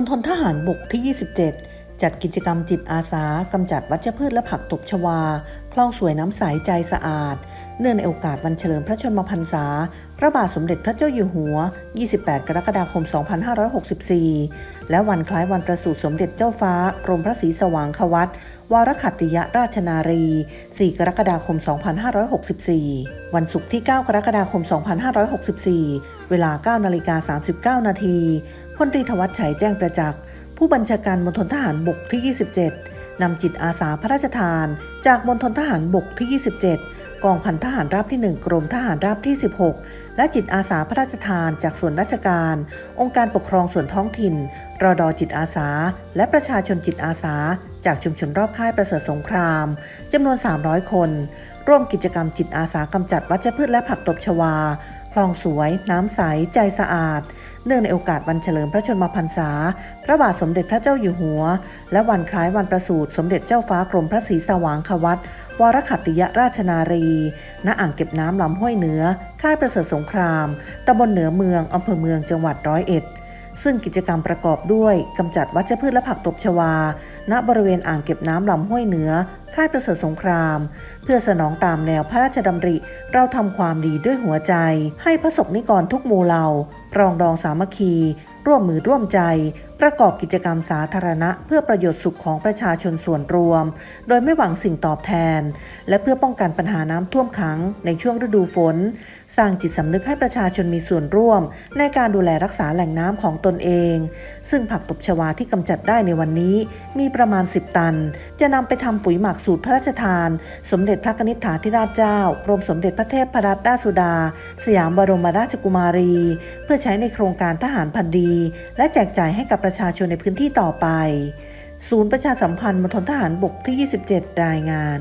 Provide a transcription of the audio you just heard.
ณฑลทหารบกที่ 27 จัดกิจกรรมจิตอาสากำจัดวัชพืชและผักตบชวา คลองสวยน้ำใสใจสะอาด เนื่องในโอกาสวันเฉลิมพระชนมพรรษา พระบาทสมเด็จพระเจ้าอยู่หัว 28 กรกฎาคม 2564 และวันคล้ายวันประสูติสมเด็จเจ้าฟ้ากรมพระศรีสว่างควัตวารขัตติยราชนารี 4 กรกฎาคม 2564 วันศุกร์ที่ 9 กรกฎาคม 2564 เวลา 9 นาฬิกา 39 นาทีพลตรีธวัชชัยแจ้งประจักษ์ ผู้บัญชาการมณฑลทหารบกที่ 27 นำจิตอาสาพระราชทาน จากมณฑลทหารบกที่ 27 กองพันทหารราบที่ 1 กรมทหารราบที่ 16 และจิตอาสาพระราชทานจากส่วนราชการ องค์การปกครองส่วนท้องถิ่น รอดอจิตอาสา และประชาชนจิตอาสา จากชุมชนรอบค่ายประเสริฐสงครามจำนวน 300 คน ร่วมกิจกรรมจิตอาสากำจัดวัชพืชและผักตบชวา คลองสวย น้ำใส ใจสะอาด เนื่องในโอกาสวันเฉลิมพระชนมพรรษา พระบาทสมเด็จพระเจ้าอยู่หัว และวันคล้ายวันประสูติสมเด็จเจ้าฟ้ากรมพระศรีสว่างควัตวรขัตติยราชนารี ณ อ่างเก็บน้ำลำห้วยเหนือ ค่ายประเสริฐสงคราม ตำบลเหนือเมือง อำเภอเมือง จังหวัดร้อยเอ็ด ซึ่งกิจกรรมประกอบด้วยกำจัดวัชพืชและผักตบชวา ณบริเวณอ่างเก็บน้ำลำห้วยเหนือ ค่ายประเสริฐสงคราม เพื่อสนองตามแนวพระราชดำริ เราทำความดีด้วยหัวใจ ให้พระสงฆ์นิกรทุกหมู่เหล่าปรองดองสามัคคี ร่วมมือร่วมใจประกอบกิจกรรมสาธารณะ เพื่อประโยชน์สุขของประชาชนส่วนรวม โดยไม่หวังสิ่งตอบแทน และเพื่อป้องกันปัญหาน้ำท่วมขังในช่วงฤดูฝน สร้างจิตสำนึกให้ประชาชนมีส่วนร่วม ในการดูแลรักษาแหล่งน้ำของตนเอง ซึ่งผักตบชวาที่กำจัดได้ในวันนี้ มีประมาณ 10 ตัน จะนำไปทำปุ๋ยหมักสูตรพระราชทาน สมเด็จพระนิษฐาธิราชเจ้า กรมสมเด็จพระเทพรัตนราชสุดา สยามบรมราชกุมารี เพื่อใช้ในโครงการทหารพันดี และแจกจ่ายให้กับประชาชนในพื้นที่ต่อไป ศูนย์ประชาสัมพันธ์มณฑลทหารบกที่ 27 รายงาน